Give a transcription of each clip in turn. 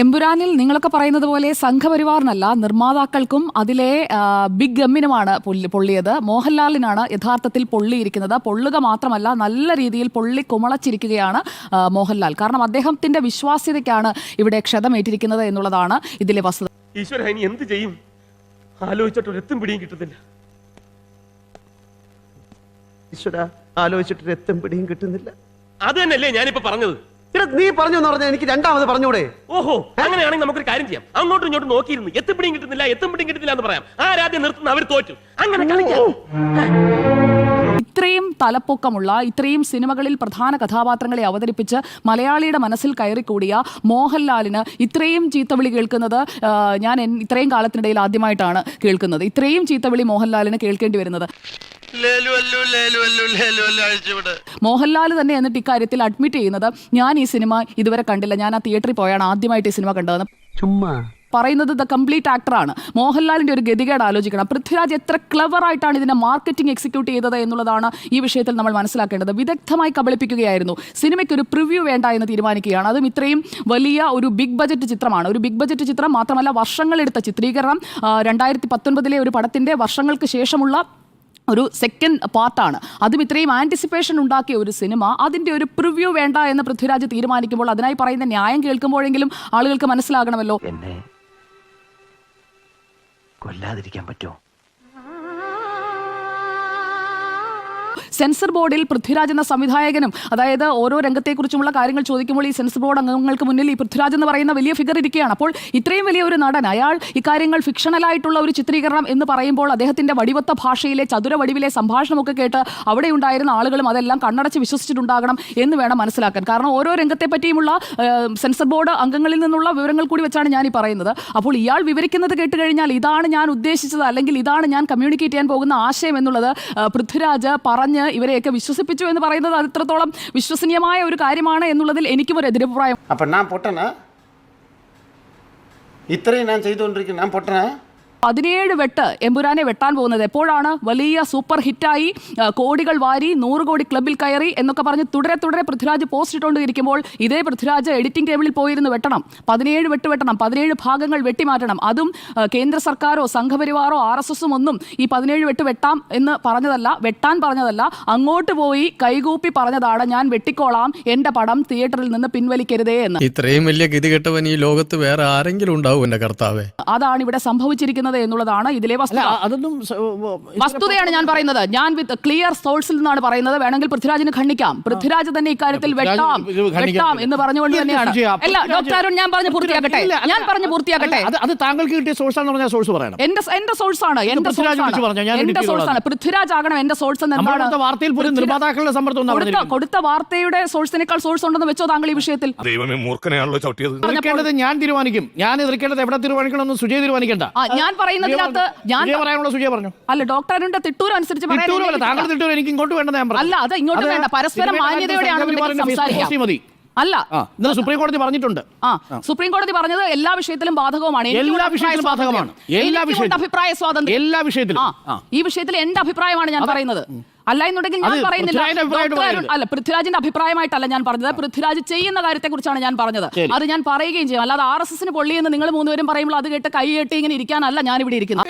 എമ്പുരാനിൽ നിങ്ങളൊക്കെ പറയുന്നത് പോലെ സംഘപരിവാറിനല്ല നിർമ്മാതാക്കൾക്കും അതിലെ ബിഗ് എമ്മിനുമാണ് പൊള്ളി പൊള്ളിയത്. മോഹൻലാലിനാണ് യഥാർത്ഥത്തിൽ പൊള്ളിയിരിക്കുന്നത്. പൊള്ളുക മാത്രമല്ല നല്ല രീതിയിൽ പൊള്ളി കുമളച്ചിരിക്കുകയാണ് മോഹൻലാൽ. കാരണം അദ്ദേഹത്തിന്റെ വിശ്വാസ്യതയ്ക്കാണ് ഇവിടെ ക്ഷതമേറ്റിരിക്കുന്നത് എന്നുള്ളതാണ് ഇതിലെ വസ്തുത. ഈശ്വര ഇനി എന്ത് ചെയ്യും? ആലോചിച്ചിട്ടൊരെത്തും പിടിയും കിട്ടുന്നില്ല. ഈശ്വര ആലോചിച്ചിട്ടൊരെത്തും പിടിയും കിട്ടുന്നില്ല. അത് തന്നെയല്ലേ ഞാനിപ്പോ പറഞ്ഞത്. നീ പറഞ്ഞു എന്ന് പറഞ്ഞാൽ എനിക്ക് രണ്ടാമത് പറഞ്ഞൂടെ? ഓഹോ അങ്ങനെയാണെങ്കിൽ നമുക്കൊരു കാര്യം ചെയ്യാം. അങ്ങോട്ടും ഇങ്ങോട്ടും നോക്കിയിരുന്നു. എത്തും പിടിയും കിട്ടുന്നില്ല എത്തും പിടിയും കിട്ടുന്നില്ല എന്ന് പറയാം. ആ രാജ്യം നിർത്തുന്ന അവർ തോറ്റു. അങ്ങനെ കളിക്കാം. ഇത്രയും തലപ്പൊക്കമുള്ള ഇത്രയും സിനിമകളിൽ പ്രധാന കഥാപാത്രങ്ങളെ അവതരിപ്പിച്ച് മലയാളിയുടെ മനസ്സിൽ കയറിക്കൂടിയ മോഹൻലാലിന് ഇത്രയും ചീത്തവിളി കേൾക്കുന്നത് ഞാൻ ഇത്രയും കാലത്തിനിടയിൽ ആദ്യമായിട്ടാണ് കേൾക്കുന്നത്. ഇത്രയും ചീത്തവിളി മോഹൻലാലിന് കേൾക്കേണ്ടി വരുന്നത്. മോഹൻലാൽ തന്നെ എന്നിട്ട് ഇക്കാര്യത്തിൽ അഡ്മിറ്റ് ചെയ്യുന്നത് ഞാൻ ഈ സിനിമ ഇതുവരെ കണ്ടില്ല. ഞാൻ ആ തിയേറ്ററിൽ പോയാണ് ആദ്യമായിട്ട് ഈ സിനിമ കണ്ടതെന്ന് ചുമ്മാ. പറയുന്നത് ദ കംപ്ലീറ്റ് ആക്ടറാണ് മോഹൻലാലിന്റെ ഒരു ഗതികേട് ആലോചിക്കണം. പൃഥ്വിരാജ് എത്ര ക്ലവർ ആയിട്ടാണ് ഇതിന്റെ മാർക്കറ്റിംഗ് എക്സിക്യൂട്ട് ചെയ്തത് എന്നുള്ളതാണ് ഈ വിഷയത്തിൽ നമ്മൾ മനസ്സിലാക്കേണ്ടത്. വിദഗ്ധമായി കബളിപ്പിക്കുകയായിരുന്നു. സിനിമയ്ക്ക് ഒരു പ്രിവ്യൂ വേണ്ട എന്ന് തീരുമാനിക്കുകയാണ്. അതും ഇത്രയും വലിയ ഒരു ബിഗ് ബജറ്റ് ചിത്രമാണ്. ഒരു ബിഗ് ബജറ്റ് ചിത്രം മാത്രമല്ല വർഷങ്ങളെടുത്ത ചിത്രീകരണം രണ്ടായിരത്തി പത്തൊൻപതിലെ ഒരു പടത്തിന്റെ വർഷങ്ങൾക്ക് ശേഷമുള്ള ഒരു സെക്കൻഡ് പാർട്ടാണ് അതും ഇത്രയും ആന്റിസിപ്പേഷൻ ഉണ്ടാക്കിയ ഒരു സിനിമ അതിന്റെ ഒരു പ്രിവ്യൂ വേണ്ട എന്ന് പൃഥ്വിരാജ് തീരുമാനിക്കുമ്പോൾ അതിനായി പറയുന്ന ന്യായം കേൾക്കുമ്പോഴെങ്കിലും ആളുകൾക്ക് മനസ്സിലാകണമല്ലോ. എന്നെ കൊല്ലാതിരിക്കാൻ പറ്റുമോ? സെൻസർ ബോർഡിൽ പൃഥ്വിരാജ് എന്ന സംവിധായകനും അതായത് ഓരോ രംഗത്തെക്കുറിച്ചുമുള്ള കാര്യങ്ങൾ ചോദിക്കുമ്പോൾ ഈ സെൻസർ ബോർഡ് അംഗങ്ങൾക്ക് മുന്നിൽ ഈ പൃഥ്വിരാജ് എന്ന് പറയുന്ന വലിയ ഫിഗർ ഇരിക്കുകയാണ്. അപ്പോൾ ഇത്രയും വലിയ ഒരു നടൻ അയാൾ ഇക്കാര്യങ്ങൾ ഫിക്ഷണലായിട്ടുള്ള ഒരു ചിത്രീകരണം എന്ന് പറയുമ്പോൾ അദ്ദേഹത്തിന്റെ വടിവത്ത ഭാഷയിലെ ചതുര വടിവിലെ സംഭാഷണമൊക്കെ കേട്ട് അവിടെ ഉണ്ടായിരുന്ന ആളുകളും അതെല്ലാം കണ്ണടച്ച് വിശ്വസിച്ചിട്ടുണ്ടാകണം എന്ന് വേണം മനസ്സിലാക്കാൻ. കാരണം ഓരോ രംഗത്തെ പറ്റിയുമുള്ള സെൻസർ ബോർഡ് അംഗങ്ങളിൽ നിന്നുള്ള വിവരങ്ങൾ കൂടി വെച്ചാണ് ഞാൻ ഈ പറയുന്നത്. അപ്പോൾ ഇയാൾ വിവരിക്കുന്നത് കേട്ട് കഴിഞ്ഞാൽ ഇതാണ് ഞാൻ ഉദ്ദേശിച്ചത് അല്ലെങ്കിൽ ഇതാണ് ഞാൻ കമ്മ്യൂണിക്കേറ്റ് ചെയ്യാൻ പോകുന്ന ആശയം എന്നുള്ളത് പൃഥ്വിരാജ് പറഞ്ഞ് ഇവരെയൊക്കെ വിശ്വസിപ്പിച്ചു എന്ന് പറയുന്നത് അത് ഇത്രത്തോളം വിശ്വസനീയമായ ഒരു കാര്യമാണ് എന്നുള്ളതിൽ എനിക്കും ഒരു എതിരഭിപ്രായം. അപ്പം ഞാൻ പൊട്ടനാ? ഇത്രയും ഞാൻ ചെയ്തുകൊണ്ടിരിക്കുന്നു ഞാൻ പൊട്ടനാ? പതിനേഴ് വെട്ട് എമ്പുരാനെ വെട്ടാൻ പോകുന്നത്. എപ്പോഴാണ്? വലിയ സൂപ്പർ ഹിറ്റായി കോടികൾ വാരി നൂറ് കോടി ക്ലബിൽ കയറി എന്നൊക്കെ പറഞ്ഞ് തുടരെ തുടരെ പൃഥ്വിരാജ് പോസ്റ്റ് ഇട്ടുകൊണ്ടിരിക്കുമ്പോൾ ഇതേ പൃഥ്വിരാജ് എഡിറ്റിംഗ് ടേബിളിൽ പോയിരുന്ന് വെട്ടണം. പതിനേഴ് വെട്ട് വെട്ടണം പതിനേഴ് ഭാഗങ്ങൾ വെട്ടിമാറ്റണം അതും കേന്ദ്ര സർക്കാരോ സംഘപരിവാറോ ആർ എസ് എസും ഒന്നും ഈ പതിനേഴ് വെട്ട് വെട്ടാം എന്ന് പറഞ്ഞതല്ല വെട്ടാൻ പറഞ്ഞതല്ല അങ്ങോട്ട് പോയി കൈകൂപ്പി പറഞ്ഞതാണ് ഞാൻ വെട്ടിക്കോളാം എന്റെ പടം തിയേറ്ററിൽ നിന്ന് പിൻവലിക്കരുതേ എന്ന്. ഇത്രയും വലിയ ഗതികെട്ടവൻ ഈ ലോകത്ത് വേറെ ആരെങ്കിലും ഉണ്ടാവും എന്റെ കർത്താവേ? അതാണ് ഇവിടെ സംഭവിച്ചിരിക്കുന്നത്. എന്നുള്ളതാണ് ഇതിലെ വസ്തുത. അതൊന്നും വസ്തുതയാണ് ഞാൻ പറയുന്നത്. ഞാൻ വിത്ത് ക്ലിയർ സോഴ്സിൽ നിന്നാണ് പറയുന്നത്. വേണമെങ്കിൽ പൃഥ്വിരാജിന് ഖണ്ഡിക്കാം. പൃഥ്വിരാജ് തന്നെ ഇക്കാര്യത്തിൽ വെട്ടാം. വെട്ടാം എന്ന് പറഞ്ഞുകൊണ്ട് തന്നെയാണ്. അല്ല ഡോക്ടർ അരുൺ ഞാൻ പറഞ്ഞു പൂർത്തിയാക്കട്ടെ. ഞാൻ പറഞ്ഞു പൂർത്തിയാക്കട്ടെ. അത് താങ്കൾക്ക് കിട്ടിയ സോഴ്സ് ആണെന്ന് പറഞ്ഞാൽ സോഴ്സ് പറയണം എന്റെ എന്റെ സോഴ്സ് ആണ്. എന്റെ എന്റെ സോഴ്സ് ആണ്. പൃഥ്വിരാജ് ആകണം എന്റെ സോഴ്സ് എന്താണ്? കൊടുത്ത വാർത്തയിൽ പോലും നിർമ്മാതാക്കളുടെ സമ്മർദ്ദം കൊടുത്ത വാർത്തയുടെ സോഴ്സിനേക്കാൾ സോഴ്സ് ഉണ്ടെന്ന് വെച്ചോ താങ്കൾ ഈ വിഷയത്തിൽ? ദൈവമേ മൂർഖനെയാണല്ലോ ചവിട്ടിയത്. ഞാൻ തീരുമാനിക്കും. ഞാൻ എതിർക്കേണ്ടത് എവിടെ തീരുമാനിക്കണമെന്ന് സുജയ് തീരുമാനിക്കണ്ട. ആ, ഞാൻ പറയുന്നതിനകത്ത് ഞാൻ പറയാനുള്ള സുജയ പറഞ്ഞു. അല്ല ഡോക്ടർ അരുണിന്റെ തിട്ടൂർ അനുസരിച്ച് താങ്കൾ തിട്ടൂർ എനിക്ക് ഇങ്ങോട്ട് വേണ്ടത് ഞാൻ അല്ല അത് ഇങ്ങോട്ട് വേണ്ട. പരസ്പരം മാന്യതയോടെയാണ് സംസാരിക്കാം മതി അല്ല. ഇന്നലെ സുപ്രീം കോടതി പറഞ്ഞിട്ടുണ്ട്. ആ സുപ്രീം കോടതി പറഞ്ഞത് എല്ലാ വിഷയത്തിലും ബാധകമാണ് എല്ലാ വിഷയത്തിലും ബാധകമാണ്. എല്ലാ വിഷയത്തിലും. അഭിപ്രായ സ്വാതന്ത്ര്യം. എല്ലാ വിഷയത്തിലും. ഈ വിഷയത്തിൽ എന്റെ അഭിപ്രായമാണ് ഞാൻ പറയുന്നത്. അല്ല എന്നുണ്ടെങ്കിൽ ഞാൻ പറയുന്നില്ല. അല്ല പൃഥ്വിരാജിന്റെ അഭിപ്രായമായിട്ടല്ല ഞാൻ പറഞ്ഞത്. പൃഥ്വിരാജ് ചെയ്യുന്ന കാര്യത്തെ കുറിച്ചാണ് ഞാൻ പറഞ്ഞത്. അത് ഞാൻ പറയുകയും ചെയ്യും. അല്ലാതെ ആർ എസ് എസിന് പൊള്ളിയെന്ന് നിങ്ങൾ മൂന്നുപേരും പറയുമ്പോൾ അത് കേട്ട് കൈ കെട്ടി ഇങ്ങനെ ഇരിക്കാനല്ല ഞാൻ ഇവിടെ ഇരിക്കുന്നത്.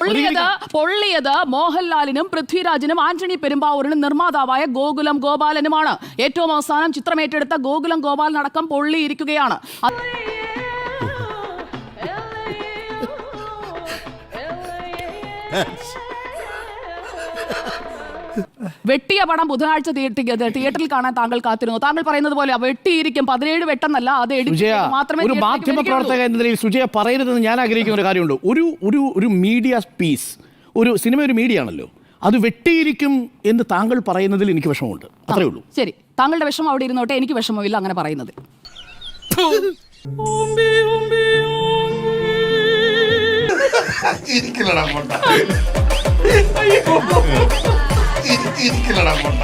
പൊള്ളിയത് പൊള്ളിയത് മോഹൻലാലിനും പൃഥ്വിരാജിനും ആന്റണി പെരുമ്പാവൂരിനും നിർമ്മാതാവായ ഗോകുലം ഗോപാലനുമാണ്. ഏറ്റവും അവസാനം ചിത്രം ഏറ്റെടുത്ത ഗോകുലം ഗോപാലനടക്കം പൊള്ളിയിരിക്കുകയാണ്. വെട്ടിയ പടം ബുധനാഴ്ച തിയേറ്ററിൽ കാണാൻ താങ്കൾ കാത്തിരുന്നു. താങ്കൾ പറയുന്നത് പോലെ വെട്ടിയിരിക്കും. പതിനേഴ് വെട്ടെന്നല്ല അത് മാത്രമേ ഒരു മാധ്യമ പ്രവർത്തക എന്ന നിലയിൽ സുജയ പറയരുതെന്ന് ഞാൻ ആഗ്രഹിക്കുന്ന ഒരു കാര്യമുണ്ട്. ഒരു ഒരു ഒരു മീഡിയ പീസ് ഒരു സിനിമ ഒരു മീഡിയ ആണല്ലോ. അത് വെട്ടിയിരിക്കും എന്ന് താങ്കൾ പറയുന്നതിൽ എനിക്ക് വിഷമമുണ്ട്. അത്രേ ഉള്ളൂ. ശരി. താങ്കളുടെ വിഷമം അവിടെ ഇരുന്നോട്ടെ എനിക്ക് വിഷമമില്ല അങ്ങനെ പറയുന്നത് ഇരിക്കില്ലടാ കൊണ്ട ഇരിക്കില്ലടാ കൊണ്ട